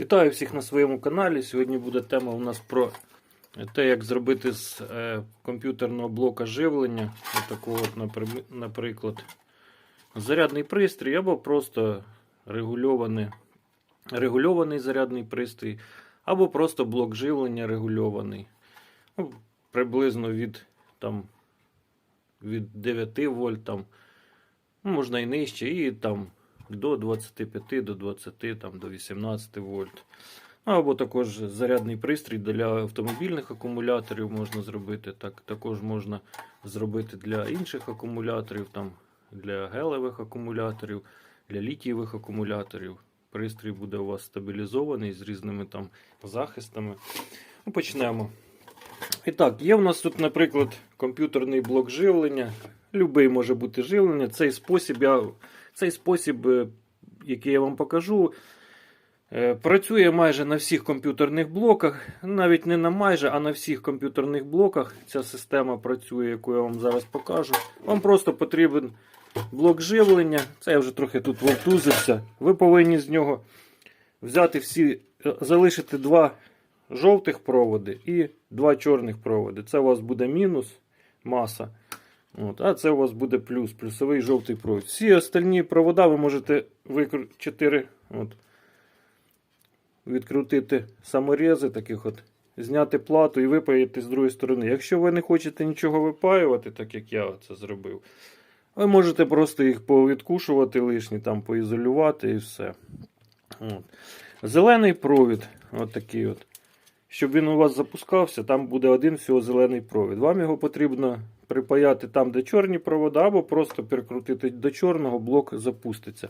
Вітаю всіх на своєму каналі. Сьогодні буде тема у нас про те, як зробити з е, комп'ютерного блока живлення, напри- наприклад, зарядний пристрій або просто регульований, регульований зарядний пристрій, або просто блок живлення регульований. Ну, приблизно від, там, від 9 вольт, там, можна і нижче, і там до 25, до 20, там, до 18 вольт. Ну, Або також зарядний пристрій для автомобільних акумуляторів можна зробити. Так, також можна зробити для інших акумуляторів, там, для гелевих акумуляторів, для літієвих акумуляторів. Пристрій буде у вас стабілізований з різними там захистами. Ну, почнемо. І так, є в нас тут, наприклад, комп'ютерний блок живлення. Любий може бути живлення. Цей спосіб, я, цей спосіб, е, який я вам покажу, е, працює майже на всіх комп'ютерних блоках. Навіть не на майже, а на всіх комп'ютерних блоках ця система працює, яку я вам зараз покажу. Вам просто потрібен блок живлення. Це я вже трохи тут вовтузився. Ви повинні з нього взяти всі, е, залишити два жовтих проводи і два чорних проводи. Це у вас буде мінус маса. От, а це у вас буде плюс, плюсовий жовтий провід. Всі остальні провода ви можете викрутити 4, от, відкрутити саморези таких от, зняти плату і випаяти з другої сторони. Якщо ви не хочете нічого випаювати, так як я це зробив, ви можете просто їх повідкушувати лишні, там поізолювати і все. От. Зелений провід, от такий от. Щоб він у вас запускався, там буде один всього зелений провід. Вам його потрібно припаяти там, де чорні провода, або просто перекрутити до чорного, блок запуститься.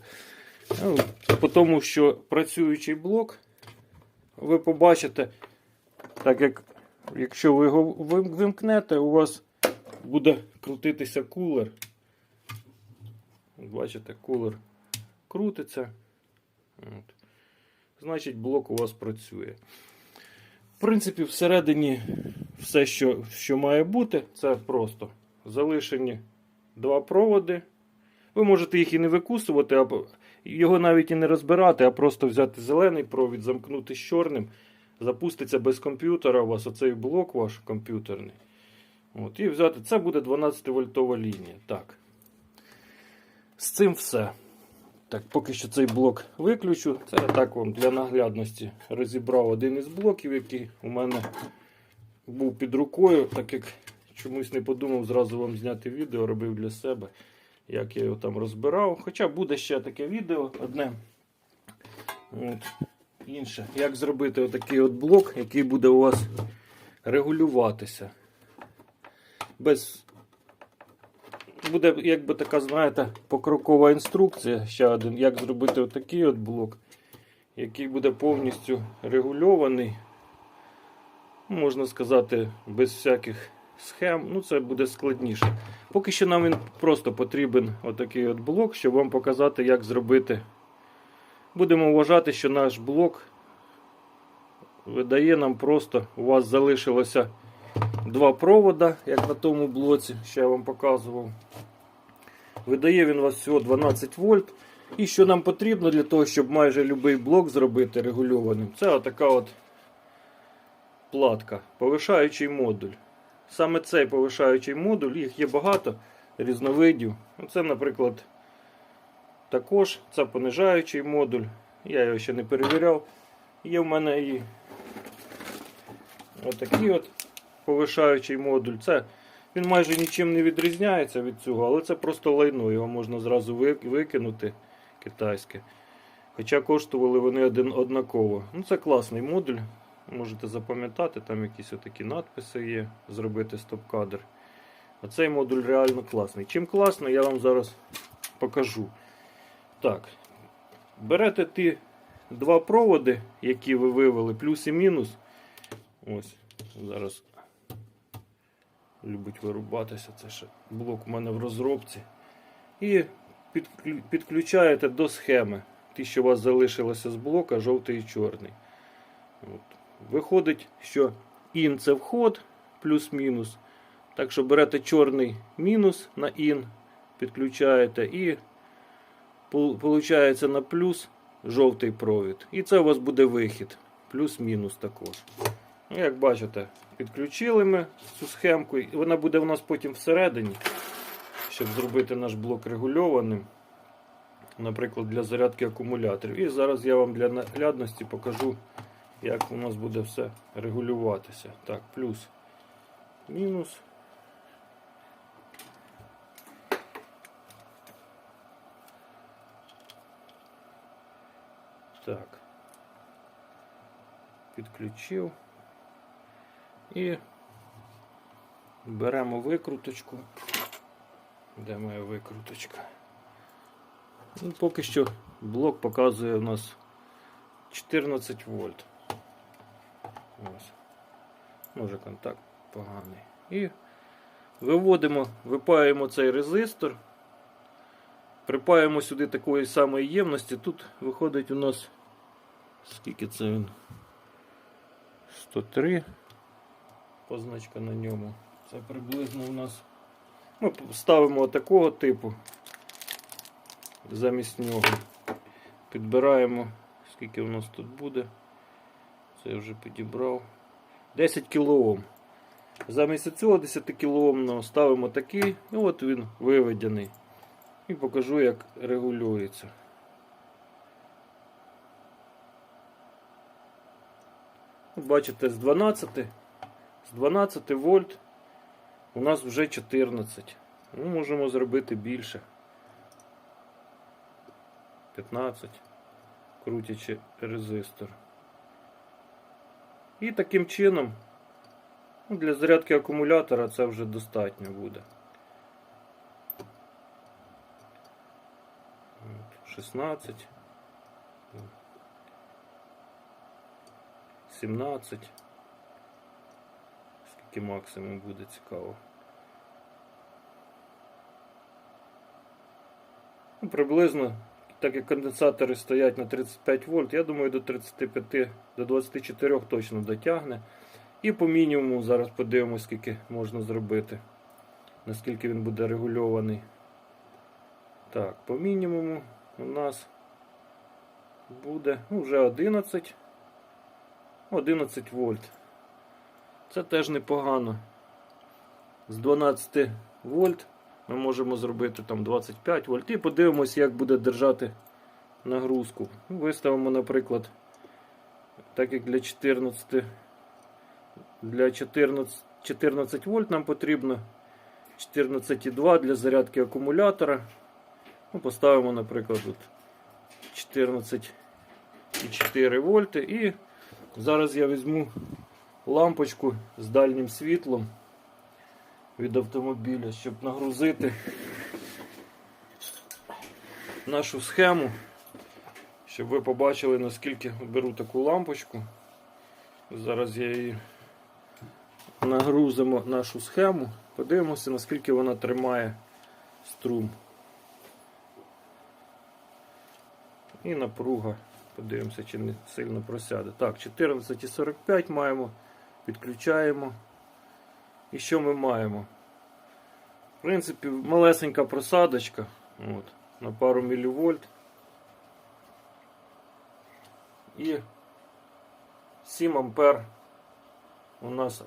Ну, По тому, що працюючий блок, ви побачите, так як якщо ви його вимкнете, у вас буде крутитися кулер. Бачите, кулер крутиться. От. Значить, блок у вас працює. В принципі, всередині все, що, що має бути, це просто залишені два проводи. Ви можете їх і не викусувати, або його навіть і не розбирати, а просто взяти зелений провід, замкнути з чорним, запуститься без комп'ютера у вас оцей блок ваш комп'ютерний. От, і взяти. Це буде 12 вольтова лінія. Так. З цим все. Так, поки що цей блок виключу. Це я так вам для наглядності розібрав один із блоків, який у мене був під рукою, так як чомусь не подумав зразу вам зняти відео, робив для себе, як я його там розбирав. Хоча буде ще таке відео одне. От. Інше. Як зробити отакий от блок, який буде у вас регулюватися. Без буде, якби така, знаєте, покрокова інструкція. Ще один, як зробити отакий от блок, який буде повністю регульований. Можна сказати, без всяких схем. Ну, це буде складніше. Поки що нам він просто потрібен отакий от блок, щоб вам показати, як зробити. Будемо вважати, що наш блок видає нам просто, у вас залишилося два провода, як на тому блоці, що я вам показував. Видає він у вас всього 12 вольт. І що нам потрібно для того, щоб майже будь-який блок зробити регульованим, це отака от платка, повишаючий модуль. Саме цей повишаючий модуль, їх є багато різновидів. Це, наприклад, також це понижаючий модуль. Я його ще не перевіряв. Є в мене і отакий от повишаючий модуль. Це він майже нічим не відрізняється від цього, але це просто лайно. Його можна зразу викинути китайське. Хоча коштували вони один, однаково. Ну Це класний модуль. Можете запам'ятати, там якісь отакі надписи є, зробити стоп-кадр. Оцей модуль реально класний. Чим класний, я вам зараз покажу. Так. Берете ті два проводи, які ви вивели, плюс і мінус. Ось, зараз любить вирубатися. Це ще блок у мене в розробці. І підключаєте до схеми. Ті, що у вас залишилося з блока, жовтий і чорний. От. Виходить, що ін це вход плюс-мінус. Так що берете чорний мінус на ін, підключаєте і виходить на плюс жовтий провід. І це у вас буде вихід. Плюс-мінус також. Ну, як бачите, підключили ми цю схемку, і вона буде у нас потім всередині, щоб зробити наш блок регульованим. Наприклад, для зарядки акумуляторів. І зараз я вам для наглядності покажу, як у нас буде все регулюватися. Так, плюс, мінус. Так. Підключив. І беремо викруточку. Де моя викруточка? Ну, поки що блок показує у нас 14 вольт. Ось. Може контакт поганий. І виводимо, випаємо цей резистор. Припаємо сюди такої самої ємності. Тут виходить у нас скільки це він? 103 позначка на ньому. Це приблизно у нас. Ми ставимо такого типу. Замість нього. Підбираємо, скільки у нас тут буде. Це я вже підібрав. 10 кОм. Замість цього 10 кОм ставимо такий, і от він виведений. І покажу, як регулюється. Бачите, з 12, з 12 вольт у нас вже 14. Ми можемо зробити більше. 15, крутячи резистор. І таким чином ну, для зарядки акумулятора це вже достатньо буде. От, 16. 17. Скільки максимум буде цікаво. Ну, приблизно, так як конденсатори стоять на 35 вольт, я думаю, до 35, до 24 точно дотягне. І по мінімуму зараз подивимось, скільки можна зробити, наскільки він буде регульований. Так, по мінімуму у нас буде ну, вже 11. 11 вольт. Це теж непогано. З 12 вольт ми можемо зробити там 25 вольт. І подивимось, як буде держати нагрузку. Виставимо, наприклад, так як для 14 для 14, 14 вольт нам потрібно 14,2 для зарядки акумулятора. Ну, Поставимо, наприклад, 14,4 вольти. І зараз я візьму лампочку з дальнім світлом від автомобіля, щоб нагрузити нашу схему, щоб ви побачили, наскільки беру таку лампочку. Зараз я її нагрузимо нашу схему, подивимося, наскільки вона тримає струм. І напруга. Подивимося, чи не сильно просяде. Так, 14,45 маємо, підключаємо. І що ми маємо? В принципі, малесенька просадочка от, на пару мілівольт. І 7 ампер у нас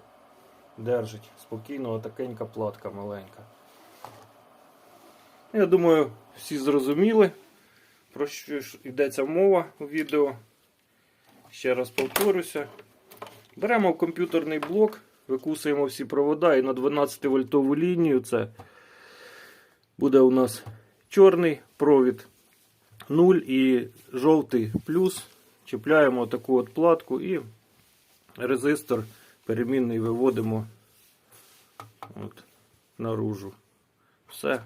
держить спокійно такенька платка маленька. Я думаю, всі зрозуміли, про що ж йдеться мова у відео. Ще раз повторюся. Беремо комп'ютерний блок, викусуємо всі провода і на 12 вольтову лінію це буде у нас чорний провід 0 і жовтий плюс. Чіпляємо таку от платку і резистор перемінний виводимо от, наружу. Все.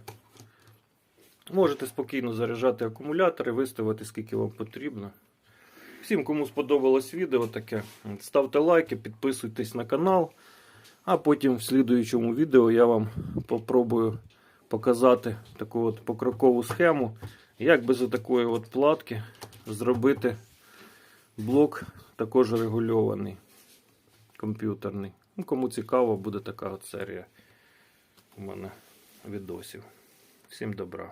Можете спокійно заряджати акумулятори, виставити скільки вам потрібно. Всім, кому сподобалось відео таке, ставте лайки, підписуйтесь на канал. А потім в слідуючому відео я вам попробую показати таку от покрокову схему, як без такої от платки зробити блок також регульований комп'ютерний. Ну, Кому цікаво, буде така от серія у мене відосів. Всім добра.